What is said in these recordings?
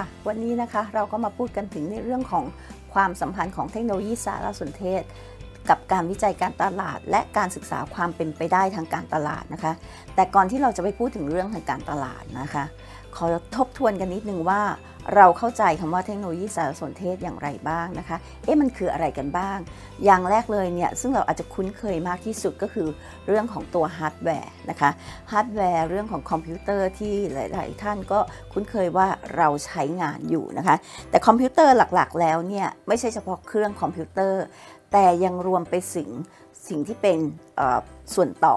ค่ะ วันนี้นะคะเราก็มาพูดกันถึงในเรื่องของความสัมพันธ์ของเทคโนโลยีสารสนเทศ กับการวิจัยการตลาด และการศึกษาความเป็นไปได้ทางการตลาดนะคะ แต่ก่อนที่เราจะไปพูดถึงเรื่องทางการตลาดนะคะ ขอทบทวนกันนิดนึงว่าเราเข้าใจคำว่าเทคโนโลยีสารสนเทศอย่างไรบ้างนะคะ เอ๊ะมันคืออะไรกันบ้าง อย่างแรกเลยเนี่ยซึ่งเราอาจจะคุ้นเคยมากที่สุดก็คือเรื่องของตัวฮาร์ดแวร์นะคะฮาร์ดแวร์เรื่องของคอมพิวเตอร์ที่หลาย ๆ ท่านก็คุ้นเคยว่าเราใช้งานอยู่นะคะ แต่คอมพิวเตอร์หลัก ๆ แล้วเนี่ยไม่ใช่เฉพาะเครื่องคอมพิวเตอร์ แต่ยังรวมไปถึงสิ่งที่เป็นส่วนต่อ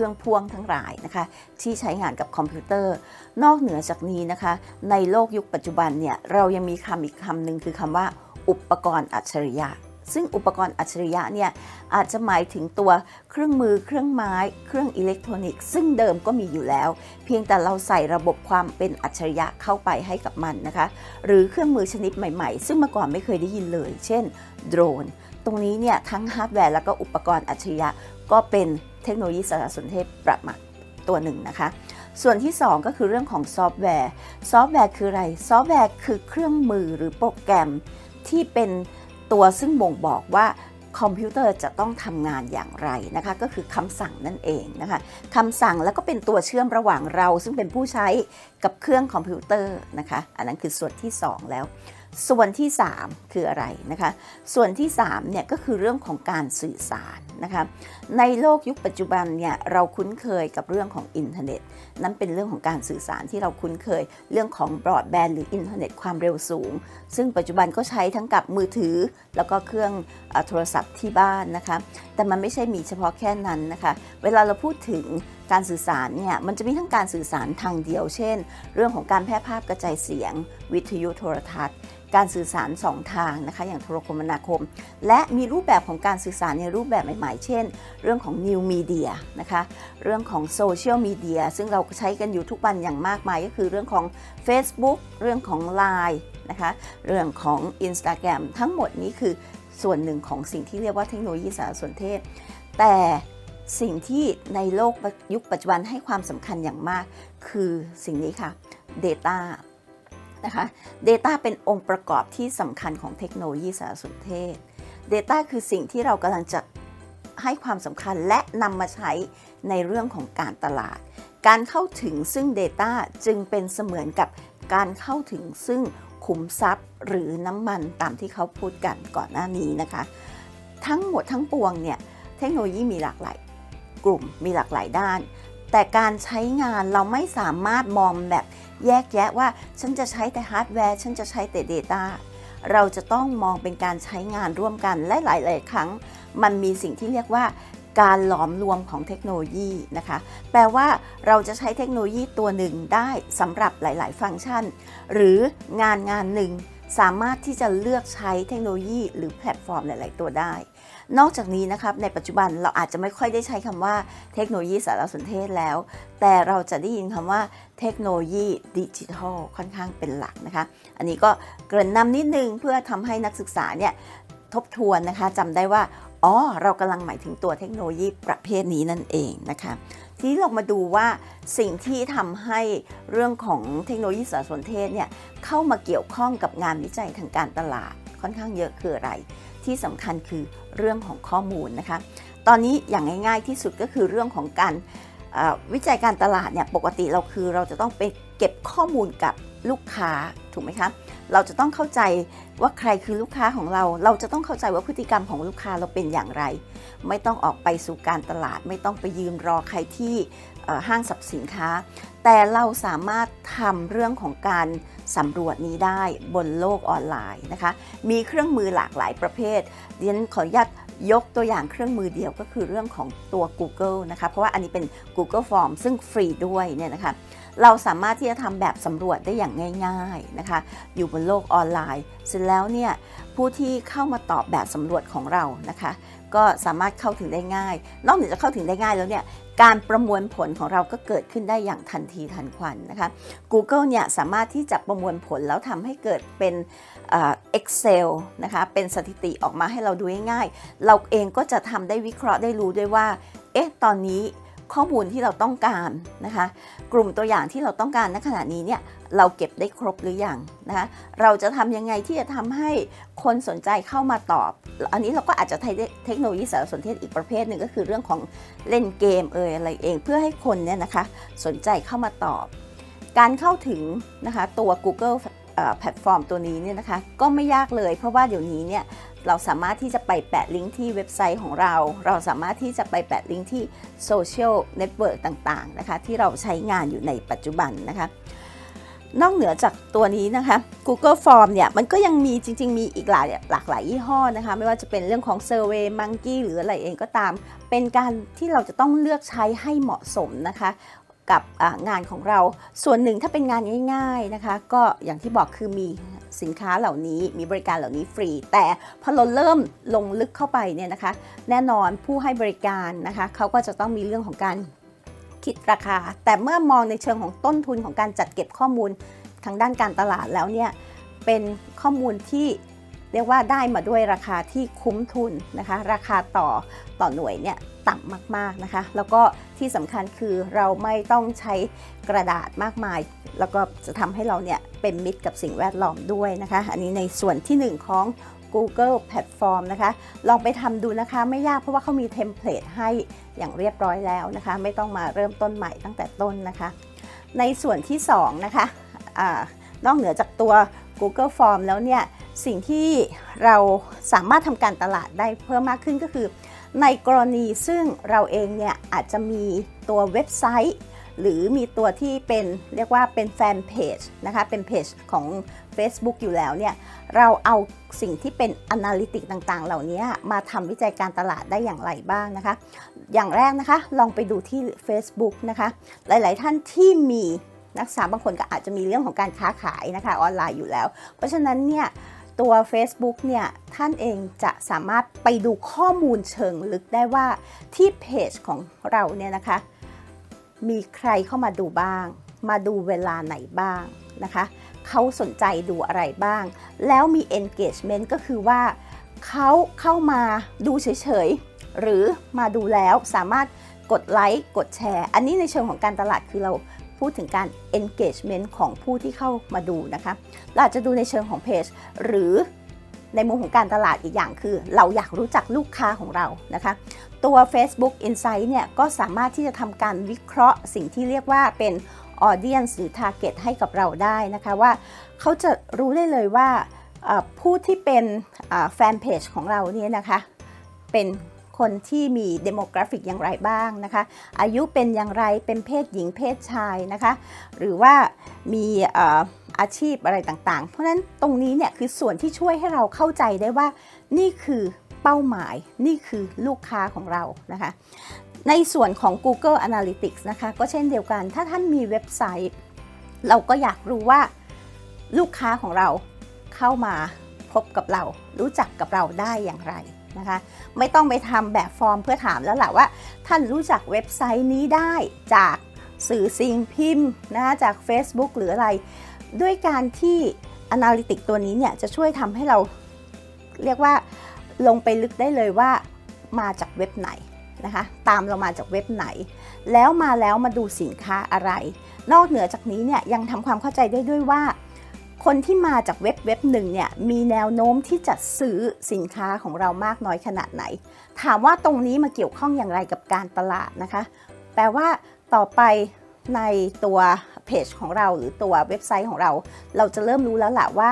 รื่อง พ่วงทั้งหลายนะคะที่ใช้งานกับคอมพิวเตอร์ นอกเหนือจากนี้นะคะ ในโลกยุคปัจจุบันเนี่ยเรายังมีคำอีกคำหนึ่งคือคำว่า อุปกรณ์อัจฉริยะ ซึ่งอุปกรณ์อัจฉริยะเนี่ยอาจจะหมายถึงตัวเครื่องมือเครื่องไม้ เครื่องอิเล็กทรอนิกส์ซึ่งเดิมก็มีอยู่แล้ว เพียงแต่เราใส่ระบบความเป็นอัจฉริยะเข้าไปให้กับมันนะคะ หรือเครื่องมือชนิดใหม่ๆ ซึ่งเมื่อก่อนไม่เคยได้ยินเลย เช่นโดรน ตรงนี้เนี่ยทั้งฮาร์ดแวร์แล้วก็อุปกรณ์อัจฉริยะก็เป็น เทคโนโลยีสารสนเทศประมาณตัวหนึ่งนะคะ ส่วนที่ 2 ก็คือเรื่องของซอฟต์แวร์ ซอฟต์แวร์คืออะไร ซอฟต์แวร์คือเครื่องมือหรือโปรแกรมที่เป็นตัวซึ่งบ่งบอกว่าคอมพิวเตอร์จะต้องทำงานอย่างไรนะคะ ก็คือคำสั่งนั่นเองนะคะคำสั่งแล้วก็เป็นตัวเชื่อมระหว่างเรา ซึ่งเป็นผู้ใช้กับเครื่องคอมพิวเตอร์นะคะ อันนั้นคือส่วนที่ 2 แล้ว ส่วนที่ 3 คืออะไรนะคะ ส่วนที่3เนี่ยก็คือเรื่องของการสื่อสารนะคะในโลกยุคปัจจุบันเนี่ยเราคุ้นเคยกับเรื่องของอินเทอร์เน็ต นั่นเป็นเรื่องของการสื่อสารที่เราคุ้นเคย เรื่องของบรอดแบนด์หรืออินเทอร์เน็ตความเร็วสูง ซึ่งปัจจุบันก็ใช้ทั้งกับมือถือ แล้วก็เครื่องอโทรศัพท์ที่บ้านนะคะ แต่มันไม่ใช่มีเฉพาะแค่นั้นนะคะ เวลาเราพูดถึง การสื่อสารเนี่ยมันจะมีทั้งการสื่อสารทางเดียว เช่น เรื่องของการแพร่ภาพกระจายเสียง วิทยุโทรทัศน์ การสื่อสาร 2 ทางนะคะอย่างโทรคมนาคม และมีรูปแบบของการสื่อสารในรูปแบบใหม่ๆ เช่น เรื่องของ New Media นะคะเรื่องของโซเชียลมีเดียซึ่งเราใช้กันอยู่ทุกวันอย่างมากมาย ก็คือเรื่องของ Facebook เรื่องของ Line นะคะเรื่องของ Instagram ทั้งหมดนี้คือส่วนหนึ่งของสิ่งที่เรียกว่าเทคโนโลยีสารสนเทศ แต่ สิ่งที่ในโลกยุคปัจจุบันให้ความสำคัญอย่างมาก คือสิ่งนี้ค่ะ Data นะคะ Data เป็นองค์ประกอบที่สำคัญของเทคโนโลยีสารสนเทศ Data คือสิ่งที่เรากำลังจะให้ความสำคัญและนำมาใช้ในเรื่องของการตลาด การเข้าถึงซึ่ง Data จึงเป็นเสมือนกับการเข้าถึงซึ่งขุมทรัพย์หรือน้ำมันตามที่เขาพูดกันก่อนหน้านี้นะคะ ทั้งหมดทั้งปวงเนี่ยเทคโนโลยีมีหลากหลาย กลุ่มมีหลากหลายด้าน แต่การใช้งานเราไม่สามารถมองแบบแยกแยะว่าฉันจะใช้แต่ฮาร์ดแวร์ ฉันจะใช้แต่ Data เราจะต้องมองเป็นการใช้งานร่วมกันและหลาย ๆ ครั้ง มันมีสิ่งที่เรียกว่าการหลอมรวมของเทคโนโลยีนะคะ แปลว่าเราจะใช้เทคโนโลยีตัวหนึ่งได้สำหรับหลาย ๆ ฟังก์ชัน หรืองานงานหนึ่งสามารถที่จะเลือกใช้เทคโนโลยีหรือแพลตฟอร์มหลาย ๆ ตัวได้ นอกจากนี้นะครับในปัจจุบันเราอาจจะไม่ค่อยได้ใช้คำว่าเทคโนโลยีสารสนเทศแล้ว แต่เราจะได้ยินคำว่าเทคโนโลยีดิจิทัลค่อนข้างเป็นหลักนะคะ อันนี้ก็เกริ่นนำนิดนึงเพื่อทำให้นักศึกษาเนี่ยทบทวนนะคะจำได้ว่าอ๋อเรากำลังหมายถึงตัวเทคโนโลยีประเภทนี้นั่นเองนะคะทีนี้เรามาดูว่าสิ่งที่ทำให้เรื่องของเทคโนโลยีสารสนเทศเนี่ยเข้ามาเกี่ยวข้องกับงานวิจัยทางการตลาดค่อนข้างเยอะคืออะไร ที่สำคัญคือเรื่องของข้อมูลนะคะ ตอนนี้อย่างง่าย ๆที่สุดก็คือเรื่องของการวิจัยการตลาดเนี่ยปกติเราคือเราจะต้องไปเก็บข้อมูลกับลูกค้าถูกไหมคะเราจะต้องเข้าใจว่าใครคือลูกค้าของเรา เราจะต้องเข้าใจว่าพฤติกรรมของลูกค้าเราเป็นอย่างไร ไม่ต้องออกไปสู่การตลาด ไม่ต้องไปยืนรอใครที่ ห้างสรรพสินค้า แต่เราสามารถทำเรื่องของการสำรวจนี้ได้บนโลกออนไลน์นะคะ มีเครื่องมือหลากหลายประเภทเรียนขออนุญาตยกตัวอย่างเครื่องมือเดียวก็คือเรื่องของตัว Google นะคะ เพราะว่าอันนี้เป็น Google Form ซึ่งฟรีด้วยเนี่ยนะคะ เราสามารถที่จะทำแบบสำรวจได้อย่างง่าย ๆนะคะ อยู่บนโลกออนไลน์ เสร็จแล้วเนี่ยผู้ที่เข้ามาตอบแบบสำรวจของเรานะคะ ก็สามารถเข้าถึงได้ง่าย นอกเหนือจากเข้าถึงได้ง่ายแล้วเนี่ย การประมวลผลของเราก็เกิดขึ้นได้อย่างทันทีทันควันนะคะ Google เนี่ยสามารถที่จะประมวลผลแล้วทำให้เกิดเป็นเอ่อ Excel นะคะเป็นสถิติออกมาให้เราดูง่ายๆเราเองก็จะทำได้วิเคราะห์ได้รู้ด้วยว่าเอ๊ะตอนนี้ ข้อมูลที่เราต้องการนะคะ กลุ่มตัวอย่างที่เราต้องการณขณะนี้เนี่ยเราเก็บได้ครบหรือยังนะคะเราจะทำยังไงที่จะทำให้คนสนใจเข้ามาตอบ อันนี้เราก็อาจจะใช้เทคโนโลยีสารสนเทศอีกประเภทหนึ่งก็คือเรื่องของเล่นเกมเอ่ยอะไรเอง เพื่อให้คนเนี่ยนะคะสนใจเข้ามาตอบ การเข้าถึงนะคะตัว Google แพลตฟอร์มตัวนี้เนี่ยนะคะก็ไม่ยากเลยเพราะว่าเดี๋ยวนี้เนี่ย เราสามารถที่จะไปแปะลิงก์ที่เว็บไซต์ของเรา เราสามารถที่จะไปแปะลิงก์ที่โซเชียลเน็ตเวิร์กต่างๆนะคะที่เราใช้งานอยู่ในปัจจุบันนะคะนอกเหนือจากตัวนี้นะคะ Google Form เนี่ยมันก็ยังมีจริง ๆ มีอีกหลายหลากหลายยี่ห้อนะคะ ไม่ว่าจะเป็นเรื่องของ Survey Monkey หรืออะไรเองก็ตาม เป็นการที่เราจะต้องเลือกใช้ให้เหมาะสมนะคะ กับงานของเรา ส่วนหนึ่งถ้าเป็นงานง่าย ๆนะคะ ก็อย่างที่บอกคือมีสินค้าเหล่านี้มีบริการเหล่านี้ฟรี แต่พอเราเริ่มลงลึกเข้าไปเนี่ยนะคะ แน่นอนผู้ให้บริการนะคะเขาก็จะต้องมีเรื่องของการคิดราคา แต่เมื่อมองในเชิงของต้นทุนของการจัดเก็บข้อมูลทางด้านการตลาดแล้วเนี่ยเป็นข้อมูลที่เรียกว่าได้มาด้วยราคาที่คุ้มทุนนะคะ ราคาต่อต่อหน่วยเนี่ย ต่ำมากๆนะคะ แล้วก็ที่สำคัญคือเราไม่ต้องใช้กระดาษมากมาย แล้วก็จะทำให้เราเนี่ยเป็นมิตรกับสิ่งแวดล้อมด้วยนะคะ อันนี้ในส่วนที่หนึ่งของ Google Platform นะคะ ลองไปทำดูนะคะไม่ยากเพราะว่าเขามีเทมเพลตให้อย่างเรียบร้อยแล้วนะคะ ไม่ต้องมาเริ่มต้นใหม่ตั้งแต่ต้นนะคะ ในส่วนที่ 2 นะคะอานอกเหนือจากตัว Google Form แล้วเนี่ย สิ่งที่เราสามารถทำการตลาดได้เพิ่มมากขึ้นก็คือ ในกรณีซึ่งเราเองเนี่ยอาจจะมีตัวเว็บไซต์ หรือมีตัวที่เป็นเรียกว่าเป็นแฟนเพจนะคะเป็นเพจของ Facebook อยู่แล้วเนี่ยเราเอาสิ่งที่เป็น a n a l y t i c ต่างๆ เหล่านี้มาทำวิจัยการตลาดได้อย่างไรบ้างนะคะ อย่างแรกนะคะลองไปดูที่ Facebook นะคะ หลายๆท่านที่มีนักศึกษาบางคนก็อาจจะมีเรื่องของการค้าขายนะคะออนไลน์อยู่แล้ว เพราะฉะนั้นเนี่ย ตัว Facebook เนี่ย ท่านเองจะสามารถไปดูข้อมูลเชิงลึกได้ว่าที่เพจของเราเนี่ยนะคะ มีใครเข้ามาดูบ้าง มาดูเวลาไหนบ้างนะคะเขาสนใจดูอะไรบ้าง แล้วมี engagement ก็คือว่าเขาเข้ามาดูเฉยๆ หรือมาดูแล้วสามารถกดไลค์กดแชร์ อันนี้ในเชิงของการตลาดคือเรา พูดถึงการ engagement ของผู้ที่เข้ามาดูนะคะเราอาจจะดูในเชิงของเพจหรือในมุมของการตลาดอีกอย่างคือ เราอยากรู้จักลูกค้าของเรานะคะตัว Facebook Insight เนี่ยก็สามารถที่จะทำการวิเคราะห์สิ่งที่เรียกว่าเป็น Audience หรือ Target ให้กับเราได้นะคะว่าเขาจะรู้ได้เลยว่าผู้ที่เป็นแฟนเพจของเราเนี่ยนะคะเป็น คนที่มี demographic อย่างไรบ้างนะคะ อายุเป็นอย่างไรเป็นเพศหญิงเพศชายนะคะ หรือว่ามีอาชีพอะไรต่างๆ เพราะนั้นตรงนี้เนี่ยคือส่วนที่ช่วยให้เราเข้าใจได้ว่านี่คือเป้าหมายนี่คือลูกค้าของเรานะคะ ในส่วนของ Google Analytics นะคะ ก็เช่นเดียวกัน ถ้าท่านมีเว็บไซต์ เราก็อยากรู้ว่าลูกค้าของเราเข้ามาพบกับเรา รู้จักกับเราได้อย่างไร นะคะ ไม่ต้องไปทำแบบฟอร์มเพื่อถามแล้วแหละว่า ท่านรู้จักเว็บไซต์นี้ได้จากสื่อสิ่งพิมพ์นะคะจาก Facebook หรืออะไร ด้วยการที่ Analytics ตัวนี้เนี่ยจะช่วยทำให้เราเรียกว่าลงไปลึกได้เลยว่ามาจากเว็บไหนนะคะตามเรามาจากเว็บไหน แล้วมาแล้วมาดูสินค้าอะไร นอกเหนือจากนี้เนี่ยยังทำความเข้าใจได้ด้วยว่า คนที่มาจากเว็บเว็บหนึ่งเนี่ยมีแนวโน้มที่จะซื้อสินค้าของเรามากน้อยขนาดไหน ถามว่าตรงนี้มาเกี่ยวข้องอย่างไรกับการตลาดนะคะ แปลว่าต่อไปในตัวเพจของเราหรือตัวเว็บไซต์ของเรา เราจะเริ่มรู้แล้วแหละว่า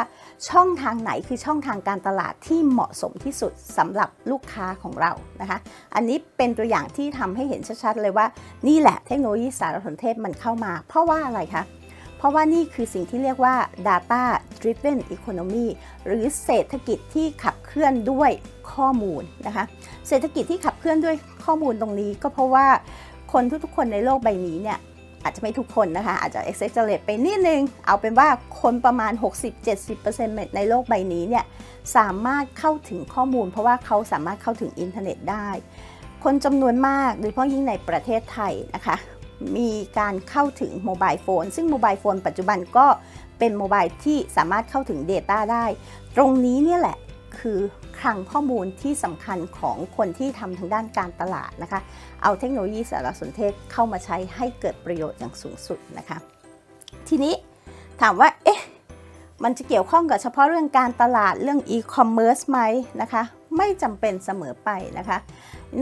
ช่องทางไหนคือช่องทางการตลาดที่เหมาะสมที่สุดสำหรับลูกค้าของเรานะคะ อันนี้เป็นตัวอย่างที่ทำให้เห็นชัดๆเลยว่า นี่แหละเทคโนโลยีสารสนเทศมันเข้ามา เพราะว่าอะไรคะ เพราะว่านี่คือสิ่งที่เรียกว่า data driven economy หรือเศรษฐกิจที่ขับเคลื่อนด้วยข้อมูลนะคะ เศรษฐกิจที่ขับเคลื่อนด้วยข้อมูลตรงนี้ก็เพราะว่าคนทุกๆ คนในโลกใบนี้เนี่ยอาจจะไม่ทุกคนนะคะ อาจจะ exaggerate ไปนิดนึง เอาเป็นว่าคนประมาณ 60-70%ในโลกใบนี้เนี่ยสามารถเข้าถึงข้อมูล เพราะว่าเขาสามารถเข้าถึงอินเทอร์เน็ตได้ คนจำนวนมากโดยเฉพาะยิ่งในประเทศไทยนะคะ มีการเข้าถึงโมบายโฟนซึ่งโมบายโฟนปัจจุบันก็เป็นโมบายที่สามารถเข้าถึง Data ได้ ตรงนี้เนี่ยแหละคือคลังข้อมูลที่สำคัญของคนที่ทำทางด้านการตลาดนะคะ เอาเทคโนโลยีสารสนเทศเข้ามาใช้ให้เกิดประโยชน์อย่างสูงสุดนะคะ ทีนี้ถามว่าเอ๊ะมันจะเกี่ยวข้องกับเฉพาะเรื่องการตลาดเรื่องอีคอมเมิร์ซไหมนะคะ ไม่จำเป็นเสมอไปนะคะ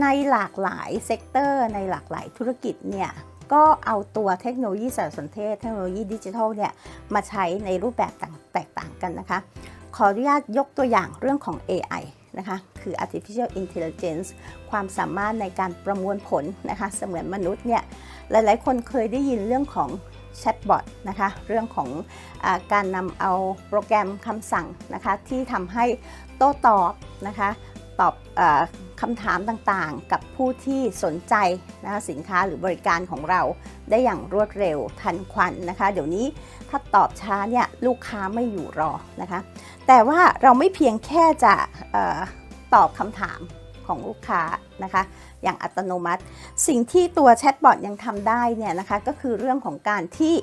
ในหลากหลายเซกเตอร์ ในหลากหลายธุรกิจเนี่ย ก็เอาตัวเทคโนโลยีสารสนเทศ เทคโนโลยีดิจิทัลเนี่ยมาใช้ในรูปแบบต่างแตกต่างกันนะคะ ขออนุญาตยกตัวอย่างเรื่องของ AI นะคะคือ artificial intelligence ความสามารถในการประมวลผลนะคะเสมือนมนุษย์เนี่ยหลายๆ คนเคยได้ยินเรื่องของแชทบอทนะคะเรื่องของอการนำเอาโปรแกรมคำสั่งนะคะที่ทำให้โต้ตอบนะคะตอบอ คำถามต่างๆ กับผู้ที่สนใจนะคะสินค้าหรือบริการของเราได้อย่างรวดเร็วทันควันนะคะ เดี๋ยวนี้ถ้าตอบช้าเนี่ยลูกค้าไม่อยู่รอนะคะ แต่ว่าเราไม่เพียงแค่จะออตอบคำถามของลูกค้านะคะ อย่างอัตโนมัติ สิ่งที่ตัวแชทบอทยังทำได้เนี่ยนะคะก็คือเรื่องของการที่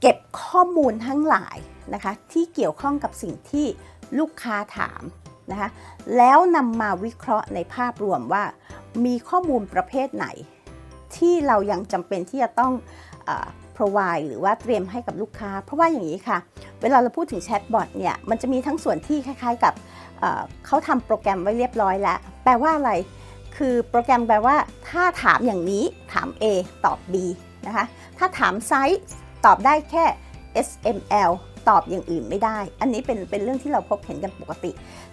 เก็บข้อมูลทั้งหลายนะคะที่เกี่ยวข้องกับสิ่งที่ลูกค้าถาม นะคะแล้วนำมาวิเคราะห์ในภาพรวมว่า มีข้อมูลประเภทไหน ที่เรายังจำเป็นที่จะต้องอ provide หรือว่าเตรียมให้กับลูกค้า เพราะว่าอย่างนี้ค่ะ เวลาเราพูดถึงแชทบอทเนี่ยมันจะมีทั้งส่วนที่คล้ายๆกับเเขาทำโปรแกรมไว้เรียบร้อยแล้ว แปลว่าอะไร คือโปรแกรมแปลว่า ถ้าถามอย่างนี้ถาม A ตอบ B นะคะถ้าถามไซส์ตอบได้แค่ SML ตอบอย่างอื่นไม่ได้ อันนี้เป็นเป็นเรื่องที่เราพบเห็นกันปกติ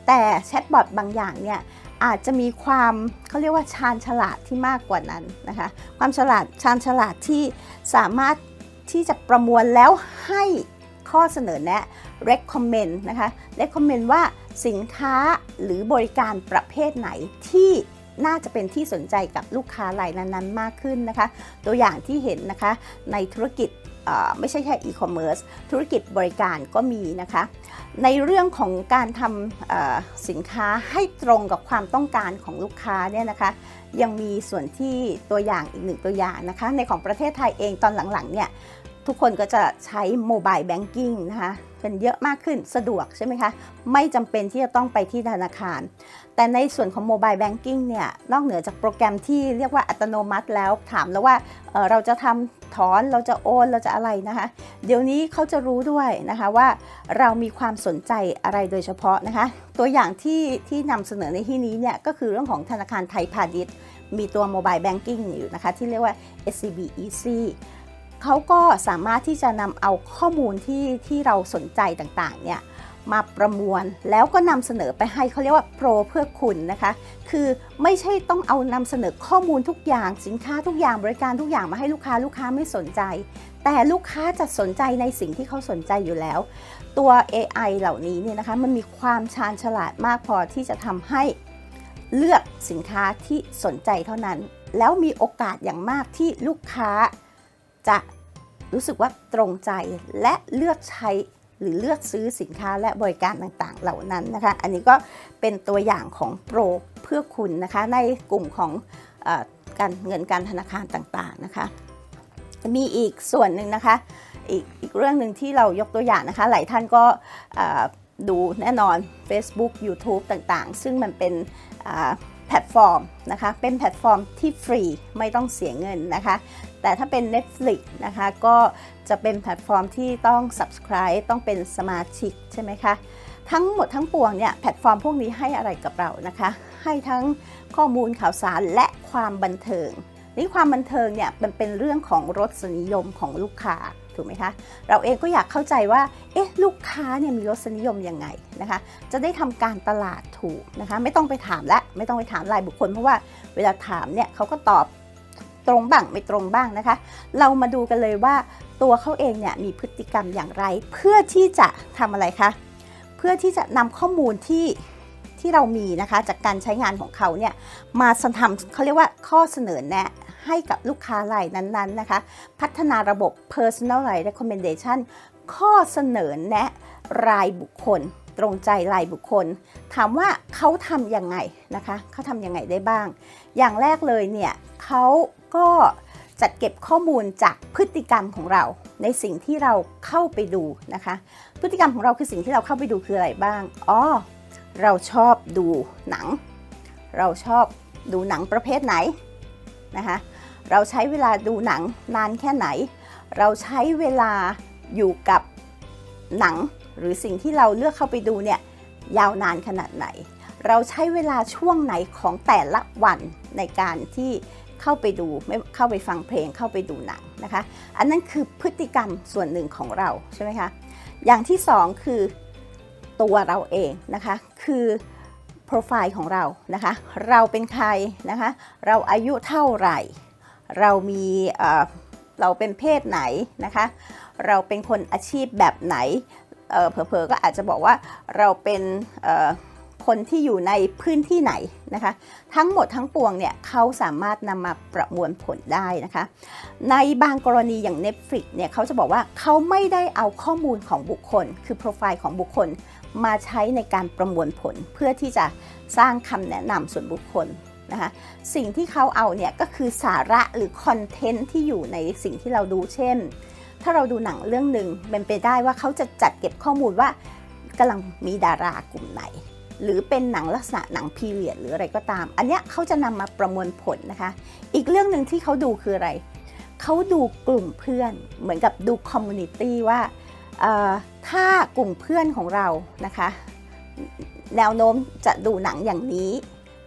แต่แชทบอทบางอย่างเนี่ยอาจจะมีความเขาเรียกว่าชาญฉลาดที่มากกว่านั้นนะคะ ความฉลาดชาญฉลาดที่สามารถที่จะประมวลแล้วให้ข้อเสนอแนะ recommend นะคะ recommend ว่าสินค้าหรือบริการประเภทไหนที่น่าจะเป็นที่สนใจกับลูกค้ารายนั้นๆ มากขึ้นนะคะ ตัวอย่างที่เห็นนะคะในธุรกิจ ไม่ใช่แค่อีคอมเมิร์ซธุรกิจบริการก็มีนะคะ ในเรื่องของการทำสินค้าให้ตรงกับความต้องการของลูกค้าเนี่ยนะคะ ยังมีส่วนที่ตัวอย่างอีกหนึ่งตัวอย่างนะคะ ในของประเทศไทยเองตอนหลังๆเนี่ยทุกคนก็จะใช้โมบายแบงกิ้งนะคะ เป็นเยอะมากขึ้นสะดวกใช่ไหมคะ ไม่จำเป็นที่จะต้องไปที่ธนาคาร แต่ในส่วนของโมบายแบงกิ้งเนี่ยนอกเหนือจากโปรแกรมที่เรียกว่าอัตโนมัติแล้วถามแล้วว่าเเราจะทำถอนเราจะโอนเราจะอะไรนะคะ เดี๋ยวนี้เขาจะรู้ด้วยนะคะว่าเรามีความสนใจอะไรโดยเฉพาะนะคะ ตัวอย่างที่ที่นำเสนอในที่นี้เนี่ยก็คือเรื่องของธนาคารไทยพาณิชย์มีตัวโมบายแบงกิ้งอยู่นะคะที่เรียกว่า SCB Easy เขาก็สามารถที่จะนำเอาข้อมูลที่ที่เราสนใจต่างๆเนี่ยมาประมวลแล้วก็นำเสนอไปให้เขาเรียกว่าโปรเพื่อคุณนะคะ คือไม่ใช่ต้องเอานำเสนอข้อมูลทุกอย่างสินค้าทุกอย่างบริการทุกอย่างมาให้ลูกค้าลูกค้าไม่สนใจ แต่ลูกค้าจะสนใจในสิ่งที่เขาสนใจอยู่แล้ว ตัว AI เหล่านี้เนี่ยนะคะมันมีความชาญฉลาดมากพอที่จะทำให้เลือกสินค้าที่สนใจเท่านั้น แล้วมีโอกาสอย่างมากที่ลูกค้า จะรู้สึกว่าตรงใจและเลือกใช้หรือเลือกซื้อสินค้าและบริการต่างๆ เหล่านั้นนะคะ อันนี้ก็เป็นตัวอย่างของโปรเพื่อคุณนะคะ ในกลุ่มของอการเงินการธนาคารต่างๆนะคะ มีอีกส่วนหนึ่งนะคะ อีกอีกเรื่องหนึ่งที่เรายกตัวอย่างนะคะ หลายท่านก็ดูแน่นอน Facebook YouTube ต่างๆ ซึ่งมันเป็นแพลตฟอร์มนะคะ เป็นแพลตฟอร์มที่ฟรีไม่ต้องเสียเงินนะคะ แต่ถ้าเป็น Netflix นะคะ ก็จะเป็นแพลตฟอร์มที่ต้อง subscribe ต้องเป็นสมาชิกใช่ไหมคะ ทั้งหมดทั้งปวงเนี่ยแพลตฟอร์มพวกนี้ให้อะไรกับเรานะคะ ให้ทั้งข้อมูลข่าวสารและความบันเทิงนี่ความบันเทิงเนี่ยมันเป็นเรื่องของรสนิยมของลูกค้าถูกไหมคะเราเองก็อยากเข้าใจว่าเอ๊ะลูกค้าเนี่ยมีรสนิยมยังไงนะคะจะได้ทำการตลาดถูกนะคะไม่ต้องไปถามและไม่ต้องไปถามรายบุคคลเพราะว่าเวลาถามเนี่ยเขาก็ตอบ ตรงบ้างไม่ตรงบ้างนะคะ เรามาดูกันเลยว่าตัวเขาเองเนี่ยมีพฤติกรรมอย่างไร เพื่อที่จะทำอะไรคะเพื่อที่จะนำข้อมูลที่ที่เรามีนะคะจากการใช้งานของเขาเนี่ยมาทำเขาเรียกว่าข้อเสนอแนะให้กับลูกค้ารายนั้นๆนะคะ พัฒนาระบบ personalized recommendation ข้อเสนอแนะรายบุคคล ตรงใจรายบุคคล ถามว่าเขาทำยังไงนะคะเขาทำยังไงได้บ้าง อย่างแรกเลยเนี่ยเขา ก็จัดเก็บข้อมูลจากพฤติกรรมของเรา ในสิ่งที่เราเข้าไปดูนะคะ พฤติกรรมของเราคือสิ่งที่เราเข้าไปดูคืออะไรบ้างอ๋อเราชอบดูหนัง เราชอบดูหนังประเภทไหนนะคะเราใช้เวลาดูหนังนานแค่ไหน เราใช้เวลาอยู่กับหนังหรือสิ่งที่เราเลือกเข้าไปดูเนี่ยยาวนานขนาดไหน เราใช้เวลาช่วงไหนของแต่ละวันในการที่ เข้าไปดูไม่เข้าไปฟังเพลงเข้าไปดูหนังนะคะ อันนั้นคือพฤติกรรมส่วนหนึ่งของเราใช่ไหมคะอย่างที่สองคือตัวเราเองนะคะ คือโปรไฟล์ของเรานะคะ เราเป็นใครนะคะ เราอายุเท่าไหร่ เรามีเราเป็นเพศไหนนะคะ เราเป็นคนอาชีพแบบไหนเผลอๆก็อาจจะบอกว่าเราเป็น คนที่อยู่ในพื้นที่ไหนนะคะ ทั้งหมดทั้งปวงเนี่ยเขาสามารถนำมาประมวลผลได้นะคะ ในบางกรณีอย่าง Netflix เนี่ยเขาจะบอกว่าเขาไม่ได้เอาข้อมูลของบุคคล คือโปรไฟล์ของบุคคลมาใช้ในการประมวลผลเพื่อที่จะสร้างคำแนะนำส่วนบุคคลนะคะสิ่งที่เขาเอาเนี่ยก็คือสาระหรือคอนเทนต์ที่อยู่ในสิ่งที่เราดูเช่น ถ้าเราดูหนังเรื่องหนึ่งเป็นไปได้ว่าเขาจะจัดเก็บข้อมูลว่ากำลังมีดารากลุ่มไหน หรือเป็นหนังลักษณะหนังพีเรียดหรืออะไรก็ตาม อันนี้เขาจะนำมาประมวลผลนะคะ อีกเรื่องหนึ่งที่เขาดูคืออะไร เขาดูกลุ่มเพื่อน เหมือนกับดูคอมมูนิตี้ว่าถ้ากลุ่มเพื่อนของเรานะคะ แนวโน้มจะดูหนังอย่างนี้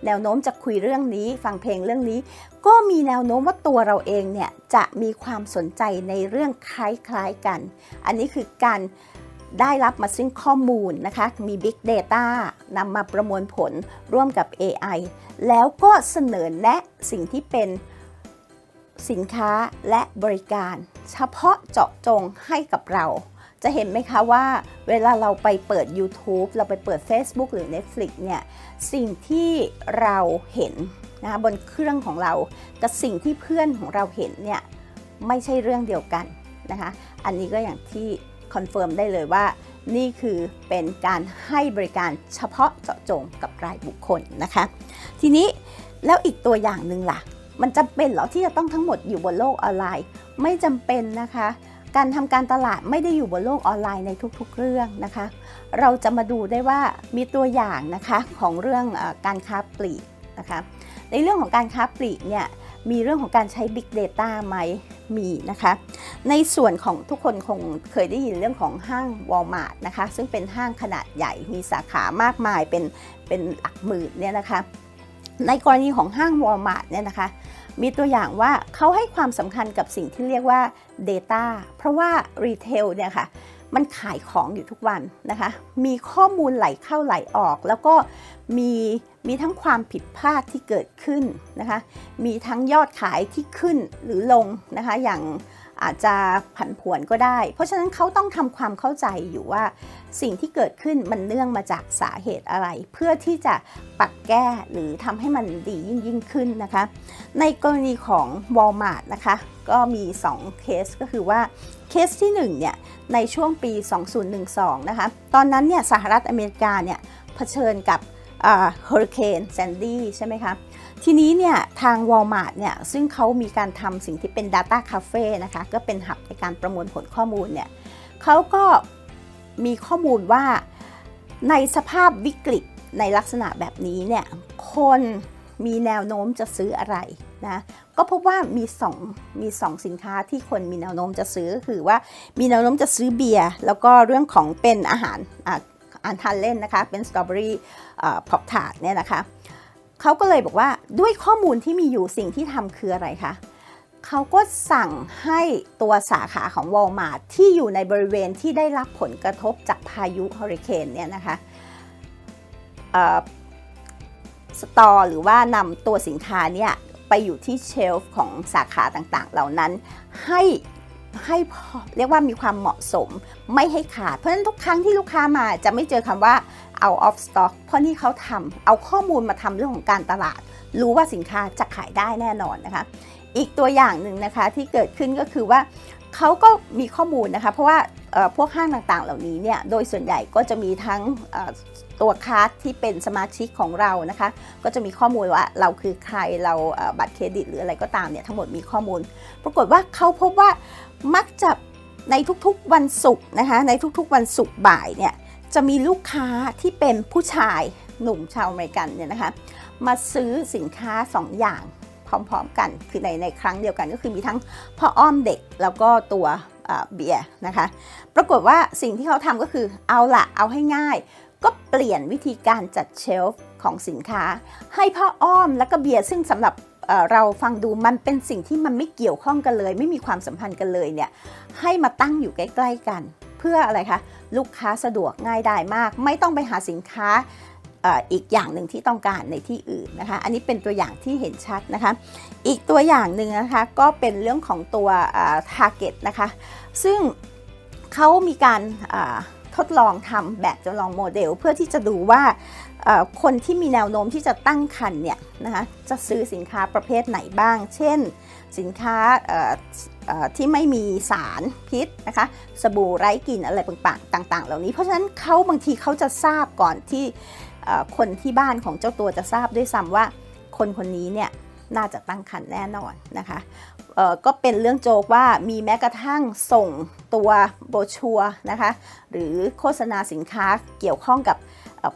แนวโน้มจะคุยเรื่องนี้ ฟังเพลงเรื่องนี้ ก็มีแนวโน้มว่าตัวเราเองเนี่ยจะมีความสนใจในเรื่องคล้ายๆกัน อันนี้คือการ ได้รับมาซึ่งข้อมูลนะคะ มี Big Data นำมาประมวลผลร่วมกับ AI แล้วก็เสนอแนะสิ่งที่เป็นสินค้าและบริการ เฉพาะเจาะจงให้กับเรา จะเห็นไหมคะว่า เวลาเราไปเปิด YouTube เราไปเปิด Facebook หรือ Netflix เนี่ยสิ่งที่เราเห็นนะคะบนเครื่องของเรา กับสิ่งที่เพื่อนของเราเห็นเนี่ยไม่ใช่เรื่องเดียวกันนะคะ อันนี้ก็อย่างที่ คอนเฟิร์มได้เลยว่า นี่คือเป็นการให้บริการเฉพาะเจาะจงกับรายบุคคลนะคะ ทีนี้แล้วอีกตัวอย่างหนึ่งล่ะ มันจำเป็นหรอที่จะต้องทั้งหมดอยู่บนโลกออนไลน์ ไม่จำเป็นนะคะ การทำการตลาดไม่ได้อยู่บนโลกออนไลน์ในทุกๆเรื่องนะคะ เราจะมาดูได้ว่ามีตัวอย่างนะคะของเรื่องอการค้าปลีกนะคะ ในเรื่องของการค้าปลีกเนี่ยมีเรื่องของการใช้ Big Data ไหม มีนะคะ ในส่วนของทุกคนคงเคยได้ยินเรื่องของห้างวอลมาร์ทนะคะซึ่งเป็นห้างขนาดใหญ่มีสาขามากมายเป็นเป็นหลักหมื่นเนี่ยนะคะ ในกรณีของห้างวอลมาร์ทเนี่ยนะคะมีตัวอย่างว่าเขาให้ความสำคัญกับสิ่งที่เรียกว่า Data เพราะว่ารีเทลเนี่ยค่ะ มันขายของอยู่ทุกวันนะคะ มีข้อมูลไหลเข้าไหลออก แล้วก็มีมีทั้งความผิดพลาดที่เกิดขึ้นนะคะ มีทั้งยอดขายที่ขึ้นหรือลงนะคะ อย่างอาจจะผันผวนก็ได้ เพราะฉะนั้นเขาต้องทำความเข้าใจอยู่ว่า สิ่งที่เกิดขึ้นมันเนื่องมาจากสาเหตุอะไร เพื่อที่จะปรับแก้หรือทำให้มันดียิ่งยิ่งขึ้นนะคะ ในกรณีของ Walmart นะคะ ก็มี 2 เคสก็คือว่า เคสที่1เนี่ยในช่วงปี 2012 นะคะ ตอนนั้นเนี่ยสหรัฐอเมริกาเนี่ยเผชิญกับเฮอริเคนแซนดี้ใช่ไหมคะ ทีนี้เนี่ยทาง Walmart เนี่ยซึ่งเขามีการทำสิ่งที่เป็น Data Cafe นะคะก็เป็นหับในการประมวลผลข้อมูลเนี่ยเขาก็มีข้อมูลว่าในสภาพวิกฤตในลักษณะแบบนี้เนี่ยคนมีแนวโน้มจะซื้ออะไร นะก็พบว่ามี2มีสองสินค้าที่คนมีแนวโน้มจะซื้อก็คือว่ามีแนวโน้มจะซื้อเบียร์แล้วก็เรื่องของเป็นอาหารอ่าหารทานเล่นนะคะ เป็นสตรอเบอรี่พอปถาดเนี่ยนะคะเขาก็เลยบอกว่าด้วยข้อมูลที่มีอยู่สิ่งที่ทำคืออะไรคะเขาก็สั่งให้ตัวสาขาของ Walmart ที่อยู่ในบริเวณที่ได้รับผลกระทบจากพายุเฮอริเคนเนี่ยนะคะสตอร์หรือว่านำตัวสินค้าเนี่ย ไปอยู่ที่เชลฟ์ของสาขาต่างๆ เหล่านั้นให้ให้เรียกว่ามีความเหมาะสมไม่ให้ขาด เพราะฉะนั้นทุกครั้งที่ลูกค้ามาจะไม่เจอคำว่าเอา of stock เพราะนี่เขาทำเอาข้อมูลมาทำเรื่องของการตลาด รู้ว่าสินค้าจะขายได้แน่นอนนะคะ อีกตัวอย่างหนึ่งนะคะที่เกิดขึ้นก็คือว่า เขาก็มีข้อมูลนะคะ เพราะว่าพวกห้างต่างๆ เหล่านี้เนี่ยโดยส่วนใหญ่ก็จะมีทั้งตัวคาร์ดที่เป็นสมาชิกของเรานะคะ ก็จะมีข้อมูลว่าเราคือใครเราบัตรเครดิตหรืออะไรก็ตามเนี่ยทั้งหมดมีข้อมูล ปรากฏว่าเขาพบว่ามักจะในทุกๆวันศุกร์นะคะในทุกๆวันศุกร์บ่ายเนี่ยจะมีลูกค้าที่เป็นผู้ชายหนุ่มชาวอเมริกันเนี่ยนะคะมาซื้อสินค้า 2 อย่าง พร้อมๆกัน คือในในครั้งเดียวกันก็คือมีทั้งพ่ออ้อมเด็กแล้วก็ตัวเบียร์นะคะ ปรากฏว่าสิ่งที่เขาทำก็คือเอาละเอาให้ง่าย ก็เปลี่ยนวิธีการจัดเชลฟ์ของสินค้า ให้พ่ออ้อมและก็เบียร์ซึ่งสำหรับเราฟังดูมันเป็นสิ่งที่มันไม่เกี่ยวข้องกันเลย ไม่มีความสัมพันธ์กันเลยเนี่ยให้มาตั้งอยู่ใกล้ ๆ กัน เพื่ออะไรคะ ลูกค้าสะดวกง่ายดายมาก ไม่ต้องไปหาสินค้า อีกอย่างหนึ่งที่ต้องการในที่อื่นนะคะ อันนี้เป็นตัวอย่างที่เห็นชัดนะคะ อีกตัวอย่างหนึ่งนะคะก็เป็นเรื่องของตัวอ่า target นะคะ ซึ่งเขามีการทดลองทำแบบจำลองโมเดล เพื่อที่จะดูว่าคนที่มีแนวโน้มที่จะตั้งครรภ์เนี่ยนะคะจะซื้อสินค้าประเภทไหนบ้าง เช่น สินค้าที่ไม่มีสารพิษนะคะสบู่ไร้กลิ่นอะไรต่างๆ เหล่านี้ เพราะฉะนั้นเขาบางทีเขาจะทราบก่อนที่ คนที่บ้านของเจ้าตัวจะทราบด้วยซ้ำว่าคนคนนี้เนี่ยน่าจะตั้งครรภ์แน่นอนนะคะก็เป็นเรื่องโจกว่ามีแม้กระทั่งส่งตัวโบชัวนะคะหรือโฆษณาสินค้าเกี่ยวข้องกับ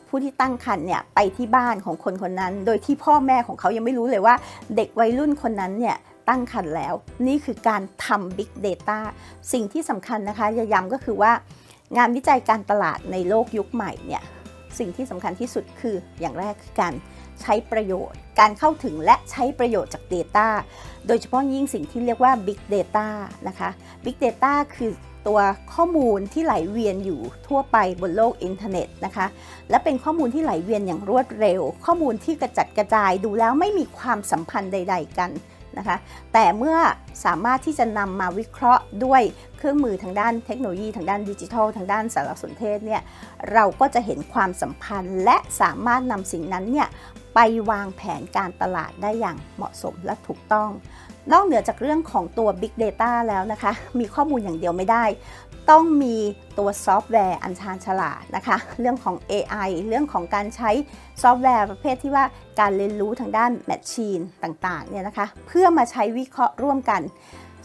ผู้ที่ตั้งครรภ์เนี่ยไปที่บ้านของคนคนนั้น โดยที่พ่อแม่ของเขายังไม่รู้เลยว่าเด็กวัยรุ่นคนนั้นเนี่ยตั้งครรภ์แล้ว นี่คือการทำ Big Data สิ่งที่สำคัญนะคะจะย้ำก็คือว่างานวิจัยการตลาดในโลกยุคใหม่เนี่ย สิ่งที่สำคัญที่สุดคืออย่างแรกคือการใช้ประโยชน์ การเข้าถึงและใช้ประโยชน์จาก Data โดยเฉพาะยิ่งสิ่งที่เรียกว่า Big Data นะคะ Big Data คือตัวข้อมูลที่ไหลเวียนอยู่ทั่วไปบนโลกอินเทอร์เน็ตนะคะ และเป็นข้อมูลที่ไหลเวียนอย่างรวดเร็ว ข้อมูลที่กระจัดกระจายดูแล้วไม่มีความสัมพันธ์ใด ๆ กัน นะคะ แต่เมื่อสามารถที่จะนำมาวิเคราะห์ด้วยเครื่องมือทางด้านเทคโนโลยีทางด้านดิจิทัล ทางด้านสารสนเทศเนี่ยเราก็จะเห็นความสัมพันธ์ และสามารถนำสิ่งนั้นเนี่ยไปวางแผนการตลาดได้อย่างเหมาะสมและถูกต้อง นอกเหนือจากเรื่องของตัว Big Data แล้วนะคะ มีข้อมูลอย่างเดียวไม่ได้ ต้องมีตัวซอฟต์แวร์อันชาญฉลาดนะคะ เรื่องของ AI เรื่องของการใช้ซอฟต์แวร์ประเภทที่ว่าการเรียนรู้ทางด้านแมชชีนต่างๆเนี่ยนะคะ เพื่อมาใช้วิเคราะห์ร่วมกัน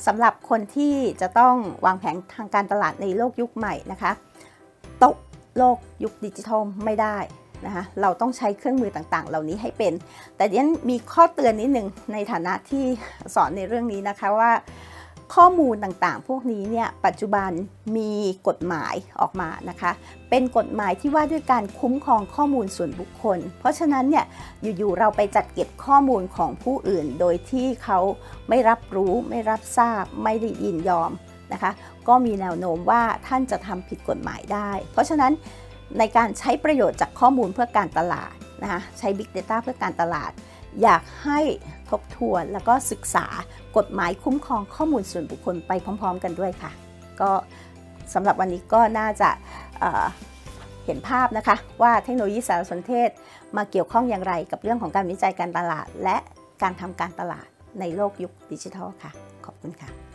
สำหรับคนที่จะต้องวางแผนทางการตลาดในโลกยุคใหม่นะคะ ตกโลกยุคดิจิทัลไม่ได้ นะคะเราต้องใช้เครื่องมือต่างๆ เหล่านี้ให้เป็น แต่เดี๋ยวมีข้อเตือนนิดนึงในฐานะที่สอนในเรื่องนี้นะคะว่า ข้อมูลต่างๆ พวกนี้เนี่ยปัจจุบันมีกฎหมายออกมานะคะ เป็นกฎหมายที่ว่าด้วยการคุ้มครองข้อมูลส่วนบุคคล เพราะฉะนั้นเนี่ยอยู่ๆเราไปจัดเก็บข้อมูลของผู้อื่น โดยที่เขาไม่รับรู้ไม่รับทราบ ไม่ได้ยินยอมนะคะ ก็มีแนวโน้มว่าท่านจะทำผิดกฎหมายได้ เพราะฉะนั้น ในการใช้ประโยชน์จากข้อมูลเพื่อการตลาดนะคะใช้ Big Data เพื่อการตลาด อยากให้ทบทวนแล้วก็ศึกษากฎหมายคุ้มครองข้อมูลส่วนบุคคลไปพร้อม ๆ กันด้วยค่ะ ก็สำหรับวันนี้ก็น่าจะเเห็นภาพนะคะ ว่าเทคโนโลยีสารสนเทศมาเกี่ยวข้องอย่างไรกับเรื่องของการวิจัยการตลาด และการทำการตลาดในโลกยุคดิจิทัลค่ะ ขอบคุณค่ะ